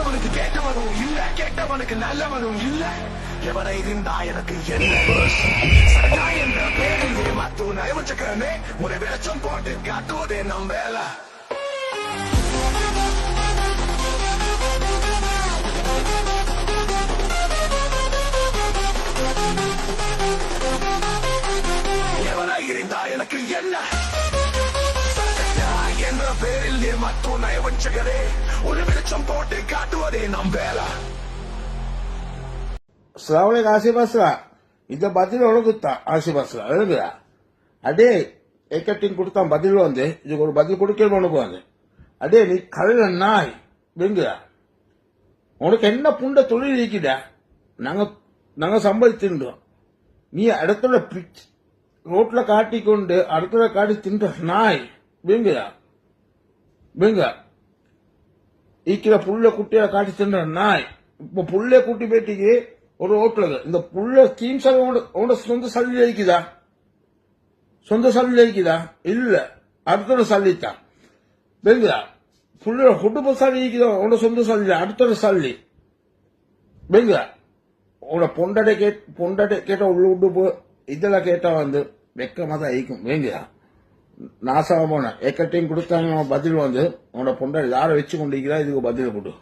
கெட்டவனுக்கு கேட்டவனும் இல்ல கெட்டவனுக்கு நல்லவனும் இல்ல. எவனை இருந்தா எனக்கு என்ன? சட்டா என்ற பேரில் ஏமாத்து நயவச்சக்கரமே ஒரு வெளிச்சம் போட்டு காட்டுவதே நம் வேலை. எவனை இருந்தா எனக்கு என்ன? மத்துணை வஞ்சகரே ஒரு வெளிச்சம் போட்டு காட்டுவதே நம் வேலை ஸ்லாவலை ஆசிபாஸ்ரா இந்த பதில் உனக்குத்தான் ஆசிபாஸ்ரா எழுதுடா அடே ஏக்கட்டின் கொடுத்தான் பதில் வந்து இதுக்கு ஒரு பதில் கொடுக்கணும் உனக்கு வந்து அடே நீ கழுத நாய் வெங்குடா உனக்கு என்ன புண்ட தொழில் இருக்குடா நாங்க நாங்க சம்பாதித்துன்றோம் நீ இடத்துல பிச் ரோட்ல காட்டிக்கொண்டு அடுத்த காட்டி தின்ற நாய் வெங்குடா வெங்க ஈக்கிற புள்ள குட்டியா காட்டி தின்ற நாய். இப்ப புள்ள குட்டி பேட்டிக்கு ஒரு ஹோட்டலுக்கு இந்த புள்ள ஸ்கீம்ஸ் உன்னோட சொந்த சல்லியில் இருக்குதா சொந்த சல்லியில் இருக்குதா இல்ல. அடுத்தோட சல்லித்தான் வெங்குதா புள்ள குடும்ப சல்லி இருக்குதா உன்னோட சொந்த சல்லி அடுத்தோட சல்லி வெங்குதா உன்னோட பொண்டாட்டை கேட் பொண்டாட்டை கேட்ட உள்ள உண்டு போ. இதெல்லாம் கேட்டா வந்து வெக்கமா தான் ஐக்கும் வேங்குதா நாசாக போன ஏக்கட்டையும் கொடுத்தாங்க பதில் வந்து உன்னோட பொண்டை யாரை வச்சு கொண்டிருக்கிறா இதுக்கு பதில் கொடு.